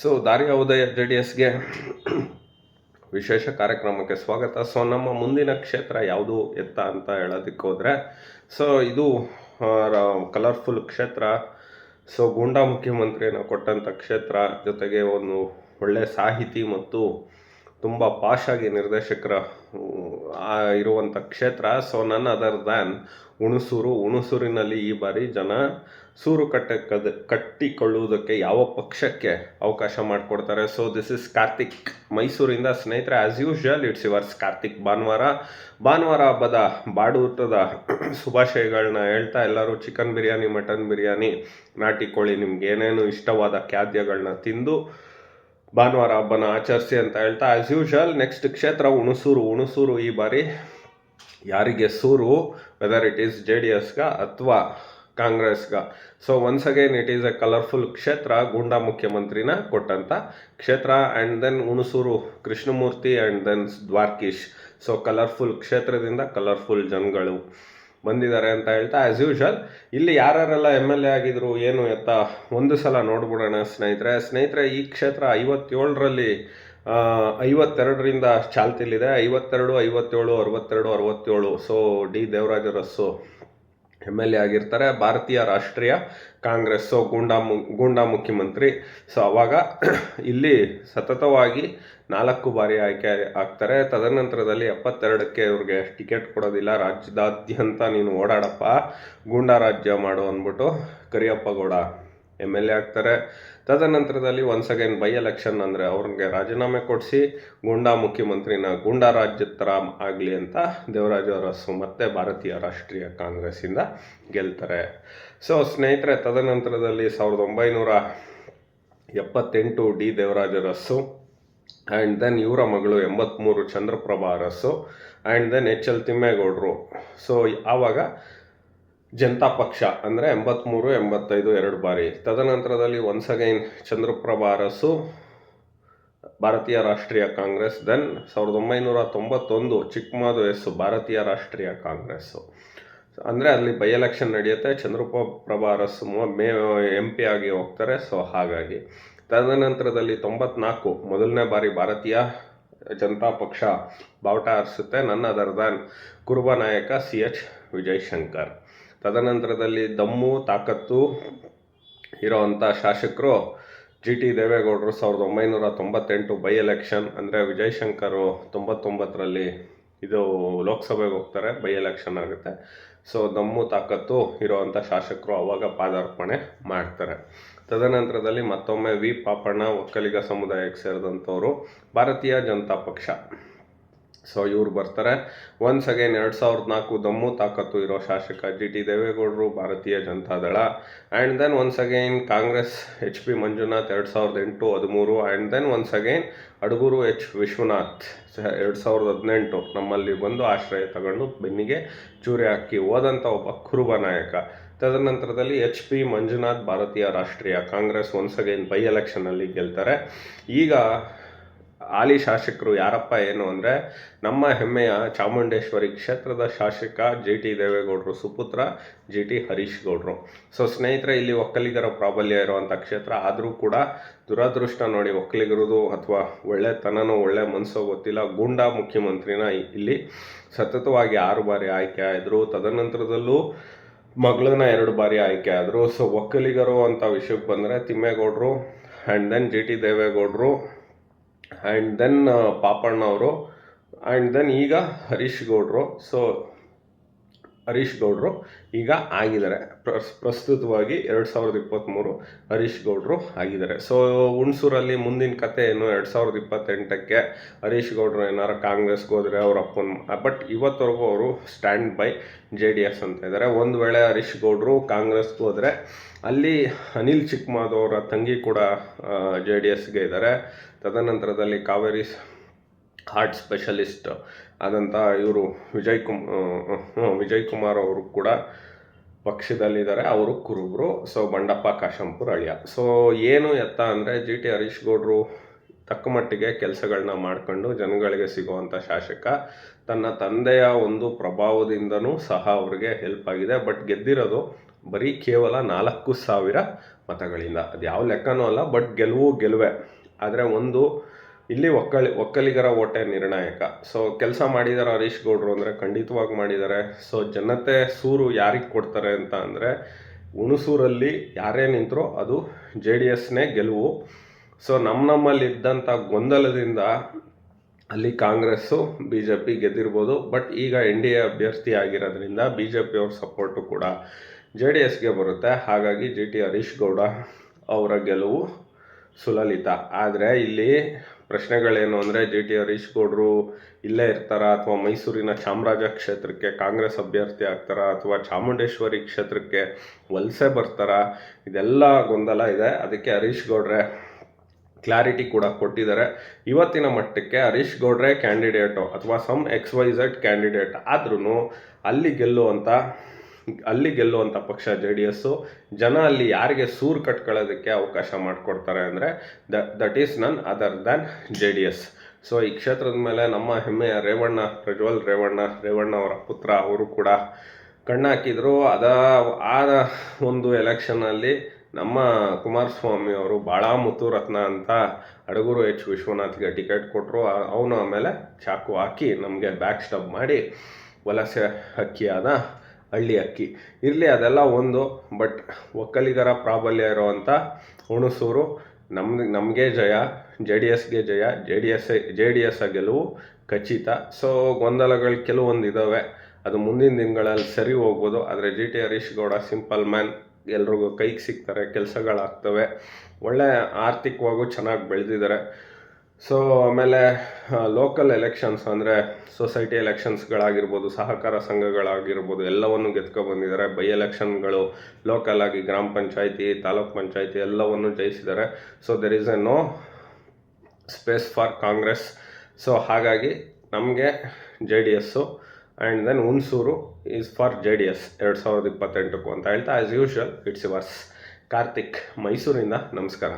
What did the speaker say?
So ದಾರಿಯ ಉದಯ J D ಎಸ್ಗೆ ವಿಶೇಷ ಕಾರ್ಯಕ್ರಮಕ್ಕೆ ಸ್ವಾಗತ. ಸೊ ನಮ್ಮ ಮುಂದಿನ ಕ್ಷೇತ್ರ ಯಾವುದು ಎತ್ತ ಅಂತ ಹೇಳೋದಕ್ಕೆ ಹೋದರೆ ಸೊ ಇದು ಕಲರ್ಫುಲ್ ಕ್ಷೇತ್ರ. ಸೊ ಗೂಂಡಾ ಮುಖ್ಯಮಂತ್ರಿಯನ್ನು ಕೊಟ್ಟಂಥ ಕ್ಷೇತ್ರ ಜೊತೆಗೆ ಒಂದು ಒಳ್ಳೆಯ ಸಾಹಿತಿ ಮತ್ತು ತುಂಬ ಪಾಶಾಗಿ ನಿರ್ದೇಶಕರ ಇರುವಂಥ ಕ್ಷೇತ್ರ. ಸೊ ನನ್ನ ಅದರ್ ದ್ಯಾನ್ ಹುಣಸೂರು. ಹುಣಸೂರಿನಲ್ಲಿ ಈ ಬಾರಿ ಜನ ಸೂರು ಕಟ್ಟ ಕಟ್ಟಿಕೊಳ್ಳುವುದಕ್ಕೆ ಯಾವ ಪಕ್ಷಕ್ಕೆ ಅವಕಾಶ ಮಾಡಿಕೊಡ್ತಾರೆ? ಸೊ ದಿಸ್ ಇಸ್ ಕಾರ್ತಿಕ್ ಮೈಸೂರಿಂದ ಸ್ನೇಹಿತರೆ as usual it's yours Karthik ಭಾನುವಾರ ಭಾನುವಾರ ಹಬ್ಬದ ಬಾಡೂಟದ ಶುಭಾಶಯಗಳನ್ನ ಹೇಳ್ತಾ ಎಲ್ಲರೂ ಚಿಕನ್ ಬಿರಿಯಾನಿ ಮಟನ್ ಬಿರಿಯಾನಿ ನಾಟಿ ಕೋಳಿ ನಿಮ್ಗೆ ಏನೇನು ಇಷ್ಟವಾದ ಖಾದ್ಯಗಳನ್ನ ತಿಂದು ಭಾನುವಾರ ಹಬ್ಬನ ಆಚರಿಸಿ ಅಂತ ಹೇಳ್ತಾ ಆಸ್ ಯೂಶುವಲ್ ನೆಕ್ಸ್ಟ್ ಕ್ಷೇತ್ರ, ಹುಣಸೂರು. ಹುಣಸೂರು ಈ ಬಾರಿ ಯಾರಿಗೆ ಸೂರು? Whether it is J D ಎಸ್ಗ ಅಥವಾ ಕಾಂಗ್ರೆಸ್ಗ so once again it is a colourful ಕ್ಷೇತ್ರ, ಗೂಂಡಾ ಮುಖ್ಯಮಂತ್ರಿನ ಕೊಟ್ಟಂತ ಕ್ಷೇತ್ರ and then Hunsur, Krishnamurthy and then Dwarkish. So colourful ಕ್ಷೇತ್ರದಿಂದ ಕಲರ್ಫುಲ್ ಜನಗಳು. ಬಂದಿದ್ದಾರೆ ಅಂತ ಹೇಳ್ತಾ ಆ್ಯಸ್ ಯೂಶ್ವಲ್ ಇಲ್ಲಿ ಯಾರ್ಯಾರೆಲ್ಲ ಎಂ ಎಲ್ ಎ ಆಗಿದ್ರು, ಏನು ಎತ್ತ, ಒಂದು ಸಲ ನೋಡ್ಬಿಡೋಣ ಸ್ನೇಹಿತರೆ. ಸ್ನೇಹಿತರೆ, ಈ ಕ್ಷೇತ್ರ ಐವತ್ತೇಳರಲ್ಲಿ ಐವತ್ತೆರಡರಿಂದ ಚಾಲ್ತಿಲಿದೆ ಐವತ್ತೆರಡು, ಐವತ್ತೇಳು, ಅರವತ್ತೆರಡು, ಅರವತ್ತೇಳು. So D. Devaraj Urs M L A ಆಗಿರ್ತಾರೆ. ಭಾರತೀಯ ರಾಷ್ಟ್ರೀಯ ಕಾಂಗ್ರೆಸ್, ಸೊ ಗೂಂಡಾ ಮು, ಗೂಂಡಾ ಮುಖ್ಯಮಂತ್ರಿ. ಸೊ ಅವಾಗ ಇಲ್ಲಿ ಸತತವಾಗಿ ನಾಲ್ಕು ಬಾರಿ ಆಯ್ಕೆ ಆಗ್ತಾರೆ. ತದನಂತರದಲ್ಲಿ ಎಪ್ಪತ್ತೆರಡಕ್ಕೆ ಇವ್ರಿಗೆ ಟಿಕೆಟ್ ಕೊಡೋದಿಲ್ಲ. ರಾಜ್ಯದಾದ್ಯಂತ ನೀನು ಓಡಾಡಪ್ಪ. ಗೂಂಡಾ ರಾಜ್ಯ ಮಾಡು ಅಂದ್ಬಿಟ್ಟು Kariyappa Gowda M L A ಆಗ್ತಾರೆ. ತದನಂತರದಲ್ಲಿ ಒನ್ಸ್ ಅಗೈನ್ ಬೈ ಎಲೆಕ್ಷನ್ ಅಂದರೆ ಅವ್ರಿಗೆ ರಾಜೀನಾಮೆ ಕೊಡಿಸಿ ಗೂಂಡಾ ಮುಖ್ಯಮಂತ್ರಿನ ಗೂಂಡಾ ರಾಜ್ಯದ ಥರ ಆಗಲಿ ಅಂತ ದೇವರಾಜ ಅರಸು ಮತ್ತು ಭಾರತೀಯ ರಾಷ್ಟ್ರೀಯ ಕಾಂಗ್ರೆಸ್ಸಿಂದ ಗೆಲ್ತಾರೆ. ಸೊ ಸ್ನೇಹಿತರೆ, ತದನಂತರದಲ್ಲಿ ಸಾವಿರದ ಒಂಬೈನೂರ ಎಪ್ಪತ್ತೆಂಟು D Devaraj Urs and then ಇವರ ಮಗಳು ಎಂಬತ್ತ್ಮೂರು Chandraprabha Urs and then H L ತಿಮ್ಮೇಗೌಡರು. So ಆವಾಗ ಜನತಾ ಪಕ್ಷ ಅಂದರೆ ಎಂಬತ್ತ್ಮೂರು ಎಂಬತ್ತೈದು, ಎರಡು ಬಾರಿ. ತದನಂತರದಲ್ಲಿ ಒನ್ಸ್ ಅಗೈನ್ ಚಂದ್ರಪ್ರಭಾ ಅರಸು, ಭಾರತೀಯ ರಾಷ್ಟ್ರೀಯ ಕಾಂಗ್ರೆಸ್ ದೆನ್ ಸಾವಿರದ ಒಂಬೈನೂರ ತೊಂಬತ್ತೊಂದು ಚಿಕ್ಕಮಾದು ಎಸ್ ಭಾರತೀಯ ರಾಷ್ಟ್ರೀಯ ಕಾಂಗ್ರೆಸ್ಸು ಅಂದರೆ ಅಲ್ಲಿ ಬೈ ಎಲೆಕ್ಷನ್ ನಡೆಯುತ್ತೆ. ಚಂದ್ರಪ್ರಭ ಅರಸು ಮೇ ಎಂ ಪಿ ಆಗಿ ಹೋಗ್ತಾರೆ. ಸೊ ಹಾಗಾಗಿ. ತದನಂತರದಲ್ಲಿ ತೊಂಬತ್ನಾಲ್ಕು ಮೊದಲನೇ ಬಾರಿ ಭಾರತೀಯ ಜನತಾ ಪಕ್ಷ ಬಾವುಟ ಹಾರಿಸುತ್ತೆ ನನ್ನ ದರ್ದಾನ್ ಕುರುಬ ನಾಯಕ ಸಿ ಎಚ್ ವಿಜಯಶಂಕರ್. ತದನಂತರದಲ್ಲಿ ದಮ್ಮು, ತಾಕತ್ತು ಇರೋವಂಥ ಶಾಸಕರು ಜಿ ಟಿ ದೇವೇಗೌಡರು ಸಾವಿರದ ಒಂಬೈನೂರ ತೊಂಬತ್ತೆಂಟು ಬೈ ಎಲೆಕ್ಷನ್ ಅಂದರೆ ವಿಜಯಶಂಕರು ತೊಂಬತ್ತೊಂಬತ್ತರಲ್ಲಿ ಇದು ಲೋಕಸಭೆಗೆ ಹೋಗ್ತಾರೆ ಬೈ ಎಲೆಕ್ಷನ್ ಆಗುತ್ತೆ. ಸೊ ದಮ್ಮು, ತಾಕತ್ತು ಇರೋವಂಥ ಶಾಸಕರು ಅವಾಗ ಪಾದಾರ್ಪಣೆ ಮಾಡ್ತಾರೆ. ತದನಂತರದಲ್ಲಿ ಮತ್ತೊಮ್ಮೆ ವಿ ಪಾಪಣ್ಣ, ಒಕ್ಕಲಿಗ ಸಮುದಾಯಕ್ಕೆ ಸೇರಿದಂಥವರು, ಭಾರತೀಯ ಜನತಾ ಪಕ್ಷ. ಸೊ ಇವರು ಬರ್ತಾರೆ. ಒನ್ಸ್ ಅಗೇನ್ ಎರಡು ಸಾವಿರದ ನಾಲ್ಕು ದಮ್ಮು ತಾಕತ್ತು ಇರೋ ಶಾಸಕ ಜಿ ಟಿ ದೇವೇಗೌಡರು Bharatiya Janata Dal. And then once again Congress H P Manjunath ಎರಡು ಸಾವಿರದ ಎಂಟು ಹದಿಮೂರು. And then once again Adagur H Vishwanath ಎರಡು ಸಾವಿರದ ಹದಿನೆಂಟು ನಮ್ಮಲ್ಲಿ ಬಂದು ಆಶ್ರಯ ತಗೊಂಡು ಬೆನ್ನಿಗೆ ಚೂರಿ ಹಾಕಿ ಹೋದಂಥ ಒಬ್ಬ ಕುರುಬ ನಾಯಕ. ತದನಂತರದಲ್ಲಿ H P Manjunath Bharatiya Rashtriya Congress once again by ಎಲೆಕ್ಷನಲ್ಲಿ ಗೆಲ್ತಾರೆ. ಈಗ ಹಾಲಿ ಶಾಸಕರು ಯಾರಪ್ಪ ಏನು ಅಂದರೆ, ನಮ್ಮ ಹೆಮ್ಮೆಯ ಚಾಮುಂಡೇಶ್ವರಿ ಕ್ಷೇತ್ರದ ಶಾಸಕ ಜಿ ಟಿ ದೇವೇಗೌಡರು, ಸುಪುತ್ರ ಜಿ ಟಿ ಹರೀಶ್ ಗೌಡರು. ಸೊ ಸ್ನೇಹಿತರೆ, ಇಲ್ಲಿ ಒಕ್ಕಲಿಗರ ಪ್ರಾಬಲ್ಯ ಇರುವಂಥ ಕ್ಷೇತ್ರ, ಆದರೂ ಕೂಡ ದುರದೃಷ್ಟ ನೋಡಿ ಒಕ್ಕಲಿಗರದು ಅಥವಾ ಒಳ್ಳೆತನನೋ ಒಳ್ಳೆ ಮನಸ್ಸೋ ಗೊತ್ತಿಲ್ಲ. ಗೂಂಡಾ ಮುಖ್ಯಮಂತ್ರಿನ ಇಲ್ಲಿ ಸತತವಾಗಿ ಆರು ಬಾರಿ ಆಯ್ಕೆ ಆದರು ತದನಂತರದಲ್ಲೂ ಮಗಳನ್ನ ಎರಡು ಬಾರಿ ಆಯ್ಕೆ ಆದರು ಸೊ ಒಕ್ಕಲಿಗರು ಅಂತ ವಿಷಯಕ್ಕೆ ಬಂದರೆ ತಿಮ್ಮೇಗೌಡರು ಆ್ಯಂಡ್ ದೆನ್ ಜಿ ಟಿ ದೇವೇಗೌಡರು ಆ್ಯಂಡ್ ದೆನ್ ಪಾಪಣ್ಣ ಅವರು ಆ್ಯಂಡ್ ದೆನ್ ಈಗ ಹರೀಶ್ ಗೌಡರು. ಸೊ ಹರೀಶ್ ಗೌಡರು. ಈಗ ಆಗಿದ್ದಾರೆ. ಪ್ರಸ್ ಪ್ರಸ್ತುತವಾಗಿ ಎರಡು ಸಾವಿರದ ಇಪ್ಪತ್ತ್ಮೂರು ಹರೀಶ್ ಗೌಡರು ಆಗಿದ್ದಾರೆ. ಸೊ ಹುಣಸೂರಲ್ಲಿ ಮುಂದಿನ ಕತೆ ಏನು ಎರಡು ಸಾವಿರದ ಇಪ್ಪತ್ತೆಂಟಕ್ಕೆ ಹರೀಶ್ ಗೌಡರು ಏನಾರು ಕಾಂಗ್ರೆಸ್ಗೆ ಹೋದರೆ ಅವ್ರ ಅಪ್ಪನ ಬಟ್ ಇವತ್ತವರೆಗೂ ಅವರು stand by J D S ಅಂತ ಇದ್ದಾರೆ. ಒಂದು ವೇಳೆ ಹರೀಶ್ ಗೌಡರು ಕಾಂಗ್ರೆಸ್ಗೆ ಹೋದರೆ ಅಲ್ಲಿ ಅನಿಲ್ ಚಿಕ್ಕಮಾದವರ ತಂಗಿ ಕೂಡ ಜೆ ಡಿ ಎಸ್ಗೆ ಇದ್ದಾರೆ. ತದನಂತರದಲ್ಲಿ ಕಾವೇರಿ ಹಾರ್ಟ್ ಸ್ಪೆಷಲಿಸ್ಟ್ ಆದಂಥ ಇವರು ವಿಜಯ್ ಕುಮ್ ವಿಜಯ್ ಕುಮಾರ್ ಅವರು ಕೂಡ ಪಕ್ಷದಲ್ಲಿದ್ದಾರೆ. ಅವರು ಕುರುಬರು. ಸೊ, ಬಂಡಪ್ಪ ಕಾಶಂಪುರ ಅಳಿಯ. ಸೊ, ಏನು ಎತ್ತ ಅಂದರೆ ಜಿ ಟಿ ಹರೀಶ್ ಗೌಡರು ತಕ್ಕ ಮಟ್ಟಿಗೆ ಕೆಲಸಗಳನ್ನ ಮಾಡ್ಕೊಂಡು ಜನಗಳಿಗೆ ಸಿಗುವಂಥ ಶಾಸಕ. ತನ್ನ ತಂದೆಯ ಒಂದು ಪ್ರಭಾವದಿಂದನೂ ಸಹ ಅವರಿಗೆ ಹೆಲ್ಪ್ ಆಗಿದೆ. ಬಟ್ ಗೆದ್ದಿರೋದು ಬರೀ ಕೇವಲ ನಾಲ್ಕು ಸಾವಿರ ಮತಗಳಿಂದ. ಅದು ಯಾವ ಲೆಕ್ಕನೂ ಅಲ್ಲ ಬಟ್ ಗೆಲುವು ಗೆಲುವೆ. ಆದರೆ ಒಂದು ಇಲ್ಲಿ ಒಕ್ಕಲಿ, ಒಕ್ಕಲಿಗರ ಓಟೆ ನಿರ್ಣಾಯಕ. ಸೊ ಕೆಲಸ ಮಾಡಿದ್ದಾರೆ ಹರೀಶ್ ಗೌಡ್ರು ಅಂದರೆ ಖಂಡಿತವಾಗಿ ಮಾಡಿದ್ದಾರೆ ಸೊ ಜನತೆ ಸೂರು ಯಾರಿಗೆ ಕೊಡ್ತಾರೆ ಅಂತ ಅಂದರೆ ಹುಣಸೂರಲ್ಲಿ ಯಾರೇ ನಿಂತರೂ ಅದು ಜೆ ಡಿ ಎಸ್ನೇ ಗೆಲುವು. ಸೊ ನಮ್ಮ ನಮ್ಮಲ್ಲಿ ಇದ್ದಂಥ ಗೊಂದಲದಿಂದ ಅಲ್ಲಿ ಕಾಂಗ್ರೆಸ್ಸು, ಬಿ ಜೆ ಪಿ ಗೆದ್ದಿರ್ಬೋದು. ಬಟ್ ಈಗ ಎನ್ ಡಿ ಎ ಅಭ್ಯರ್ಥಿ ಆಗಿರೋದ್ರಿಂದ ಬಿ ಜೆ ಪಿಯವ್ರ ಸಪೋರ್ಟು ಕೂಡ ಜೆ ಡಿ ಎಸ್ಗೆ ಬರುತ್ತೆ. ಹಾಗಾಗಿ ಜಿ ಟಿ ಹರೀಶ್ ಗೌಡ ಅವರ ಗೆಲುವು ಸುಲಲಿತ. ಆದರೆ ಇಲ್ಲಿ ಪ್ರಶ್ನೆಗಳೇನು ಅಂದರೆ ಜಿ ಟಿ ಹರೀಶ್ ಗೌಡ್ರು ಇಲ್ಲೇ ಇರ್ತಾರಾ? ಅಥವಾ ಮೈಸೂರಿನ ಚಾಮರಾಜ ಕ್ಷೇತ್ರಕ್ಕೆ ಕಾಂಗ್ರೆಸ್ ಅಭ್ಯರ್ಥಿ ಆಗ್ತಾರಾ? ಅಥವಾ ಚಾಮುಂಡೇಶ್ವರಿ ಕ್ಷೇತ್ರಕ್ಕೆ ವಲಸೆ ಬರ್ತಾರಾ? ಇದೆಲ್ಲ ಗೊಂದಲ ಇದೆ. ಅದಕ್ಕೆ ಹರೀಶ್ ಗೌಡ್ರೆ ಕ್ಲಾರಿಟಿ ಕೂಡ ಕೊಟ್ಟಿದ್ದಾರೆ. ಇವತ್ತಿನ ಮಟ್ಟಕ್ಕೆ ಹರೀಶ್ ಗೌಡ್ರೆ ಕ್ಯಾಂಡಿಡೇಟು ಅಥವಾ some X Y Z candidate ಆದ್ರೂ ಅಲ್ಲಿ ಗೆಲ್ಲುವಂಥ ಅಲ್ಲಿ ಗೆಲ್ಲುವಂಥ ಪಕ್ಷ ಜೆ ಡಿ ಎಸ್ಸು. ಜನ ಅಲ್ಲಿ ಯಾರಿಗೆ ಸೂರು ಕಟ್ಕೊಳ್ಳೋದಕ್ಕೆ ಅವಕಾಶ ಮಾಡಿಕೊಡ್ತಾರೆ ಅಂದರೆ the that is none other than J D S. So ಈ ಕ್ಷೇತ್ರದ ಮೇಲೆ ನಮ್ಮ ಹೆಮ್ಮೆಯ ರೇವಣ್ಣ, ಪ್ರಜ್ವಲ್ ರೇವಣ್ಣ ರೇವಣ್ಣ ಅವರ ಪುತ್ರ, ಅವರು ಕೂಡ ಕಣ್ಣಾಕಿದ್ರು ಅದ ಆ ಒಂದು ಎಲೆಕ್ಷನಲ್ಲಿ ನಮ್ಮ ಕುಮಾರಸ್ವಾಮಿ ಅವರು ಭಾಳ ಮುತ್ತು ರತ್ನ ಅಂತ ಅಡಗೂರು ಎಚ್ ವಿಶ್ವನಾಥ್ಗೆ ಟಿಕೆಟ್ ಕೊಟ್ಟರು ಅವನು ಆಮೇಲೆ ಚಾಕು ಹಾಕಿ ನಮಗೆ ಬ್ಯಾಕ್ ಸ್ಟಬ್ ಮಾಡಿ ವಲಸೆ ಅಕ್ಕಿಯಾದ ಹಳ್ಳಿ ಅಕ್ಕಿ. ಇರಲಿ ಅದೆಲ್ಲ ಒಂದು ಬಟ್ ಒಕ್ಕಲಿಗರ ಪ್ರಾಬಲ್ಯ ಇರುವಂಥ ಹುಣಸೂರು ನಮ್ಗೆ ನಮಗೆ ಜಯ, ಜೆ ಡಿ ಎಸ್ಗೆ ಜಯ, J D S, J D S ಗೆಲುವು ಖಚಿತ. ಸೊ ಗೊಂದಲಗಳು ಕೆಲವೊಂದು ಇದ್ದಾವೆ ಅದು ಮುಂದಿನ ದಿನಗಳಲ್ಲಿ ಸರಿ ಹೋಗ್ಬೋದು. ಆದರೆ G T Harish Gowda simple man, ಎಲ್ರಿಗೂ ಕೈಗೆ ಸಿಗ್ತಾರೆ, ಕೆಲಸಗಳಾಗ್ತವೆ. ಒಳ್ಳೆ ಆರ್ಥಿಕವಾಗೂ ಚೆನ್ನಾಗಿ ಬೆಳೆದಿದ್ದಾರೆ ಸೊ ಆಮೇಲೆ ಲೋಕಲ್ ಎಲೆಕ್ಷನ್ಸ್ ಅಂದರೆ ಸೊಸೈಟಿ ಎಲೆಕ್ಷನ್ಸ್ಗಳಾಗಿರ್ಬೋದು ಸಹಕಾರ ಸಂಘಗಳಾಗಿರ್ಬೋದು, ಎಲ್ಲವನ್ನು ಗೆದ್ಕೊಬಂದಿದ್ದಾರೆ ಬೈ ಎಲೆಕ್ಷನ್ಗಳು ಲೋಕಲ್ ಆಗಿ ಗ್ರಾಮ ಪಂಚಾಯಿತಿ, ತಾಲೂಕ್ ಪಂಚಾಯಿತಿ ಎಲ್ಲವನ್ನು ಜಯಿಸಿದ್ದಾರೆ. So there is a no space for Congress so ಹಾಗಾಗಿ ನಮಗೆ J D S and then Hunsur is for J D S ಎರಡು ಸಾವಿರದ ಇಪ್ಪತ್ತೆಂಟಕ್ಕೂ ಅಂತ ಹೇಳ್ತಾ as usual it's yours Karthik ಮೈಸೂರಿಂದ ನಮಸ್ಕಾರ.